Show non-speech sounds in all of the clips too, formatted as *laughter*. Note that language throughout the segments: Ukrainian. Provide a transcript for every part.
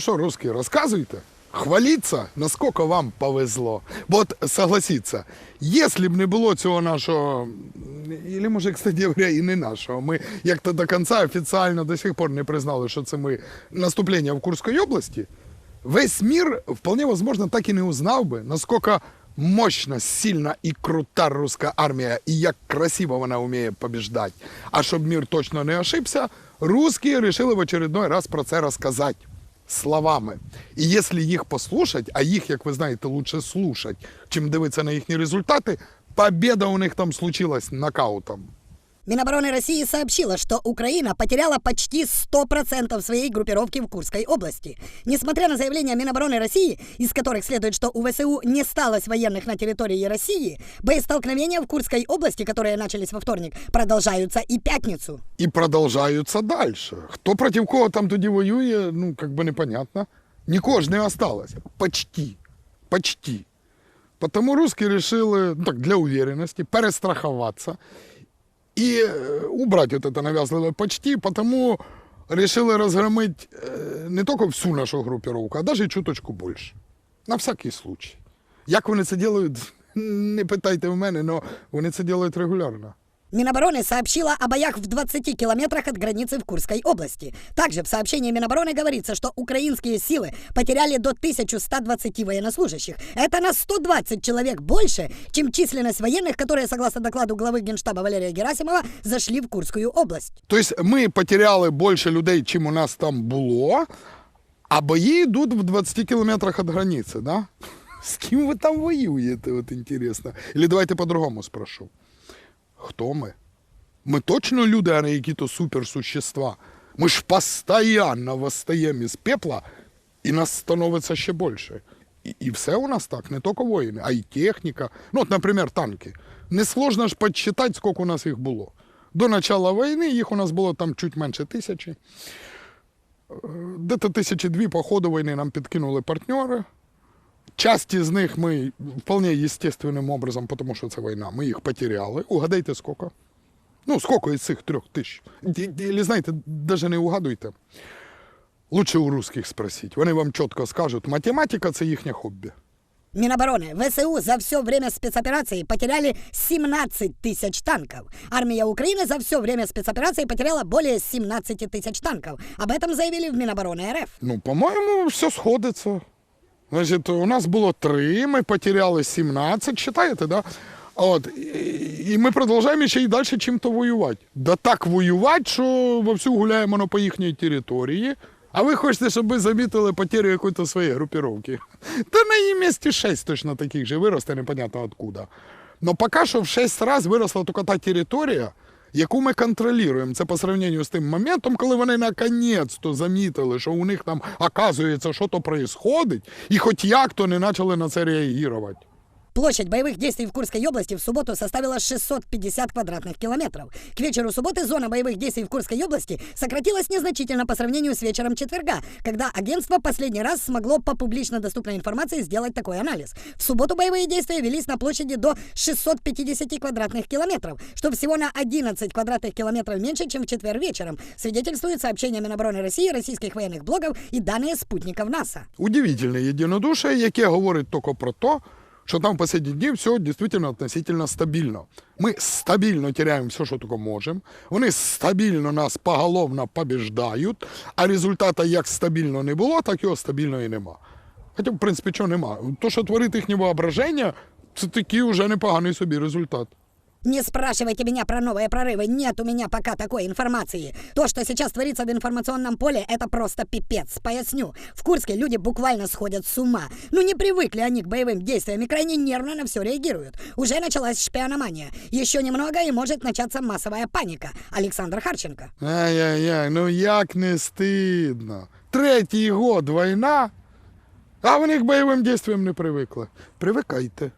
Ну що, русские, розказуйте. Хваліться, наскільки вам повезло. Бо от согласіться, якщо б не було цього нашого, і може, кстати говоря, і не нашого, ми як-то до кінця офіційно до сих пор не признали, що це ми наступлення в Курській області, весь мир, вполне возможно, так і не узнав би, наскільки мощна, сильна і крута руська армія, і як красиво вона вміє побіждати. А щоб мир точно не ошибся, русські вирішили в очередной раз про це розказати словами. І якщо їх послухати, а їх, як ви знаєте, лучше слушать, чим дивитися на їхні результати, победа у них там случилась нокаутом. Минобороны России сообщила, что Украина потеряла почти 100% своей группировки в Курской области. Несмотря на заявления Минобороны России, из которых следует, что у ВСУ не сталось военных на территории России, боестолкновения в Курской области, которые начались во вторник, продолжаются и пятницу. І продовжаються далі. Хто проти кого там тоді воює, ну, как би непонятно. Нікого ж не осталось. Почти. Почти. Потому русские решили, ну так, для уверенности, перестраховаться и э, убрать вот это навязливое почти, потому решили разгромить э, не только всю нашу группировку, а даже чуточку больше. На всякий случай. Як вони це делают, *laughs* не питайте в мене, но вони це делают регулярно. Минобороны сообщила о боях в 20 километрах от границы в Курской области. Также в сообщении Минобороны говорится, что украинские силы потеряли до 1120 военнослужащих. Это на 120 человек больше, чем численность военных, которые, согласно докладу главы Генштаба Валерия Герасимова, зашли в Курскую область. Тобто ми потеряли більше людей, чим у нас там було, а бої йдуть в 20 кілометрах від границі, да? *laughs* З ким ви там воюєте, от інтересно. Или давайте по-другому спрошу. Хто ми? Ми точно люди, а не які-то суперсущества. Ми ж постійно восстаємо із пепла, і нас становиться ще більше. І, і все у нас так, не тільки воїни, а й техніка. Ну, от, наприклад, танки. Несложно ж підсчитати, скільки у нас їх було. До початку війни їх у нас було там чуть менше тисячі. Е, Де-то тисячі дві по війни нам підкинули партнери. Часть из них мы вполне естественным образом, потому что это война, мы их потеряли. Угадайте, сколько? Ну, сколько из цих трех тысяч? Ді- ді- Или знаете, даже не угадуйте. Лучше у русских спросить. Вони вам чітко скажуть, математика це їхнє хобі. Минобороны ВСУ за все время спецоперации потеряли 17 тысяч танков. Армия Украины за все время спецоперации потеряла более 17 тысяч танков. Об этом заявили в Минобороны РФ. Ну, по-моєму, все сходиться. Значить, у нас було три, ми потеряли 17, считаєте, да? От, і ми продовжуємо ще й далі чим-то воювати. Да так воювати, що вовсю гуляємо на по їхній території. А ви хочете, щоб ми замітили потерю якоїсь своєї групіровки. Та на її місці шість точно таких же виросте, непонятно откуда. Но поки що в шість разів виросла тільки та територія, яку ми контролюємо. Це по сравнению з тим моментом, коли вони наконець-то замітили, що у них там, оказується, що то происходить, і хоч як-то не почали на це реагувати. Площадь боевых действий в Курской области в субботу составила 650 квадратных километров. К вечеру субботы зона боевых действий в Курской области сократилась незначительно по сравнению с вечером четверга, когда агентство последний раз смогло по публично доступной информации сделать такой анализ. В субботу боевые действия велись на площади до 650 квадратных километров, что всего на 11 квадратных километров меньше, чем в четверг вечером, свидетельствует сообщение Минобороны России, российских военных блогов и данные спутников НАСА. Удивительне єдинодушие, яке говорить тільки про те, що там в последние дні все дійсно относительно стабільно. Ми стабільно теряем все, що только можемо. Вони стабільно нас поголовно побіждають, а результата як стабільно не було, так його стабільно і нема. Хоча, в принципі, чого нема. То, що творить їхнє воображення, це такий уже непоганий собі результат. Не спрашивайте меня про новые прорывы, нет у меня пока такой информации. То, что сейчас творится в информационном поле, это просто пипец. Поясню. В Курске люди буквально сходят с ума. Ну не привыкли они к боевым действиям и крайне нервно на все реагируют. Уже началась шпиономания. Еще немного и может начаться массовая паника. Александр Харченко. Ай-яй-яй, ну як не стидно. Третій год війна, а вони к бойовим дійствам не привикли. Привикайте.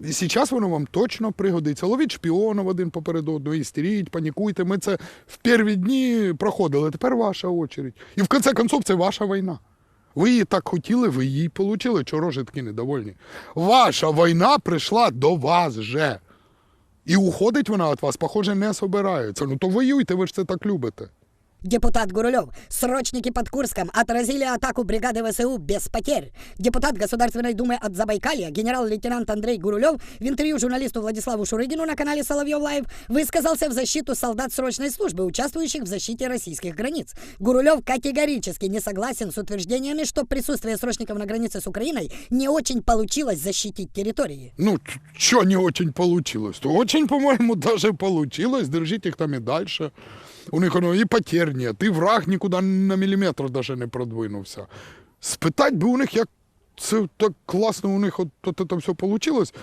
І зараз воно вам точно пригодиться. Ловіть шпіонів один поперед одного, істеріть, панікуйте. Ми це в перші дні проходили, тепер ваша очередь. І в кінці концов це ваша війна. Ви її так хотіли, ви її отримали. Чого ж такі недовольні? Ваша війна прийшла до вас же. І уходить вона від вас, похоже, не собирається. Ну то воюйте, ви ж це так любите. Депутат Гурулев. Срочники под Курском отразили атаку бригады ВСУ без потерь. Депутат Государственной Думы от Забайкалья, генерал-лейтенант Андрей Гурулев, в интервью журналисту Владиславу Шурыгину на канале Соловьев Лайв высказался в защиту солдат срочной службы, участвующих в защите российских границ. Гурулев категорически не согласен с утверждениями, что присутствие срочников на границе с Украиной не очень получилось защитить территории. Ну, что не очень получилось? Очень, по-моему, даже получилось. Держите их там и дальше. У них оно і потерь нет, і враг нікуди на міліметр даже не продвинувся. Спитать би у них, як це так класно у них от, от це все получилось.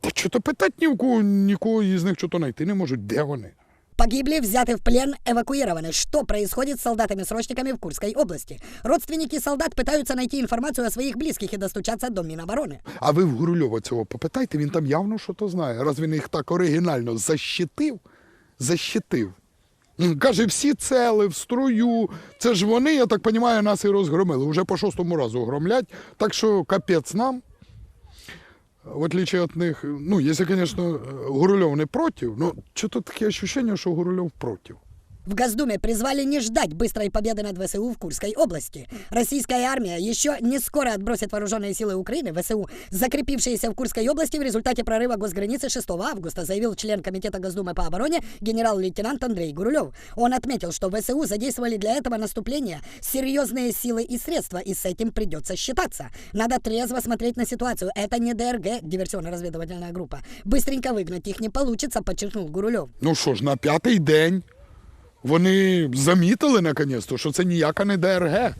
Та що то питати ні в кого, нікого із них що-то знайти не можуть. Де вони? Погибли, взяты в плен, эвакуированы. Что происходит с солдатами-срочниками в Курской области? Родственники солдат пытаются найти информацию о своих близких и достучаться до Минобороны. А ви в Гурульова цього попитайте, він там явно що то знає. Раз він їх так оригінально защитив, защитив. *laughs* Каже, всі цели в струю. Це ж вони, я так розумію, нас і розгромили. Уже по шостому разу громлять. Так що капець нам. В отличие от них, ну, якщо, звісно, Гурульов не проти, ну что-то таке відчуття, що Гурульов против. В Госдуме призвали не ждать быстрой победы над ВСУ в Курской области. Российская армия еще не скоро отбросит вооруженные силы Украины, ВСУ, закрепившиеся в Курской области в результате прорыва госграницы 6 августа, заявил член Комитета Госдумы по обороне генерал-лейтенант Андрей Гурулев. Он отметил, что ВСУ задействовали для этого наступления серьезные силы и средства, и с этим придется считаться. Надо трезво смотреть на ситуацию. Это не ДРГ, диверсионно-разведывательная группа. Быстренько выгнать их не получится, подчеркнул Гурулев. Ну що ж, на п'ятий день вони замітили наконець-то, що це ніяка не ДРГ.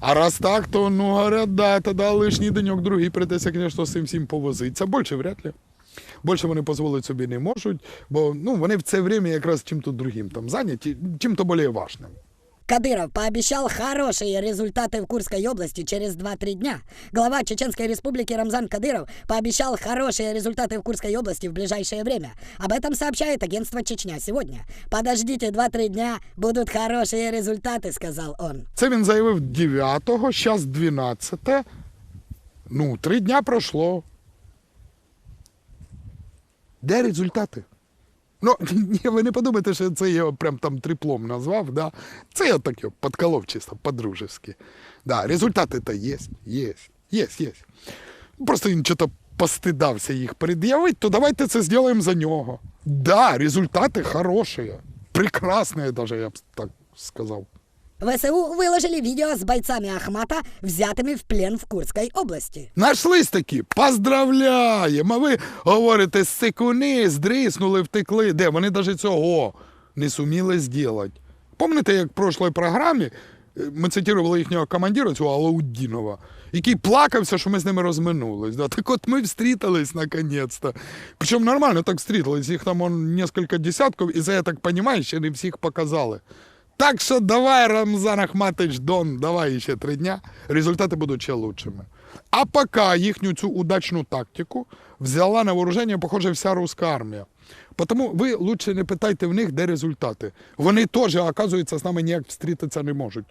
А раз так, то ну говорять, да, лишній деньок другий прийдеться, звісно, з цим всім повозитися. Більше вряд ли. Більше вони дозволити собі не можуть, бо ну, вони в це время якраз чим-то другим там зайняті, чим-то більш важним. Кадыров пообещал хорошие результаты в Курской области через 2-3 дня. Глава Чеченской республики Рамзан Кадыров пообещал хорошие результаты в Курской области в ближайшее время. Об этом сообщает агентство «Чечня» сегодня. «Подождите 2-3 дня, будут хорошие результаты», сказал он. Це він заявив 9-го, зараз 12-те. Ну, три дня пройшло. Де результати? Ну, *laughs* ви не подумайте, що це я його прям там триплом назвав, да? Це я так його подколов чисто по-дружески. Да, результати-то є, є, є, є. Просто він чого постидався їх пред'явити, то давайте це зробимо за нього. Да, результати хороші. Прекрасні, даже, я б так сказав. ВСУ выложили видео с бойцами Ахмата, взятыми в плен в Курской области. Нашлись такі, поздравляємо. А ви говорите, сикуни, здриснули, втекли. Де? Вони навіть цього не суміли зробити. Пам'ятаєте, як в прошлій програмі е, ми цитували їхнього командира, цього Алауддінова, який плакався, що ми з ними розминулись. Да? Так от ми встрітились наконець-то. Причому нормально так встрітились, їх там он, несколько десятків, і це, я так розумію, ще не всіх показали. Так що давай, Рамзан Ахматович Дон, давай ще три дня, результати будуть ще лучшими. А поки їхню цю удачну тактику взяла на вооруження, похоже, вся руська армія. Тому ви лучше не питайте в них, де результати. Вони теж, оказується, з нами ніяк встрітитися не можуть.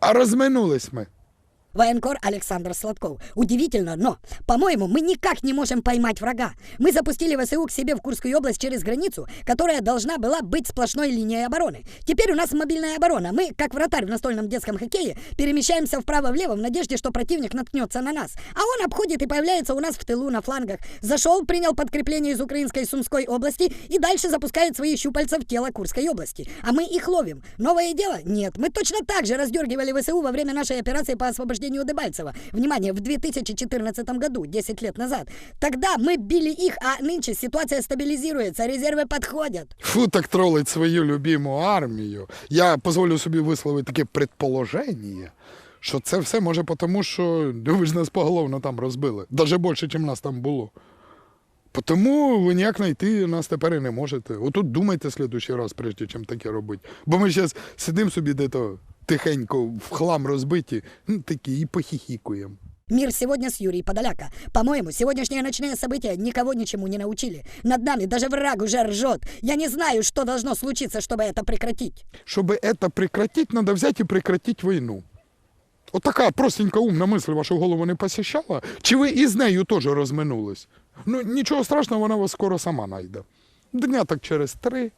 А розминулись ми. Военкор Александр Сладков. Удивительно, но, по-моему, мы никак не можем поймать врага. Мы запустили ВСУ к себе в Курскую область через границу, которая должна была быть сплошной линией обороны. Теперь у нас мобильная оборона. Мы, как вратарь в настольном детском хоккее, перемещаемся вправо-влево в надежде, что противник наткнется на нас. А он обходит и появляется у нас в тылу на флангах. Зашел, принял подкрепление из украинской Сумской области и дальше запускает свои щупальца в тело Курской области. А мы их ловим. Новое дело? Нет. Мы точно так же раздергивали ВСУ во время нашей операции по освобождению Дебальцева. Внимание, в 2014 году, 10 лет назад. Тогда мы били их, а нынче ситуация стабилизируется, резервы подходят. Фу, так тролить свою любиму армію. Я дозволю собі висловити таке предположення, що це все може тому, що ну, ви ж нас поголовно там розбили. Даже більше, ніж нас там було. Тому ви ніяк знайти нас тепер і не можете. Отут думайте слідуючий раз, прежде чим таке робити. Бо ми зараз сидимо собі де-то тихенько в хлам розбиті, ну, такі і похіхікуємо. Мир сегодня с Юрием Подоляка. По-моему, сегодняшние ночные события никого ничему не научили. Над нами даже враг уже ржет. Я не знаю, что должно случиться, чтобы это прекратить. Чтобы это прекратить, надо взять и прекратить войну. От така простенька умна мисль вашу голову не посіщала? Чи ви і з нею теж розминулись? Ну, нічого страшного, вона вас скоро сама найде. Дня так через три,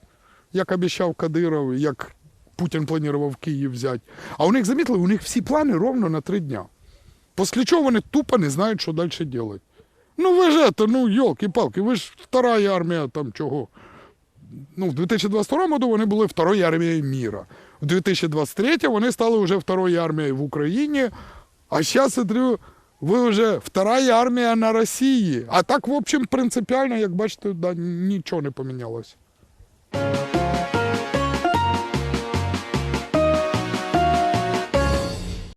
як обіцяв Кадиров, як Путін планував Київ взяти. А у них замітили, у них всі плани ровно на три дня. Після чого вони тупо не знають, що далі робити. Ну ви ж это, ну йолки-палки, ви ж втора армія там чого. Ну, в 2022 году вони були второю армією міра. В 2023 вони стали вже второю армією в Україні. А зараз, смотрю, ви вже вторая армія на Росії. А так, в общем, принципіально, як бачите, да, нічого не помінялося.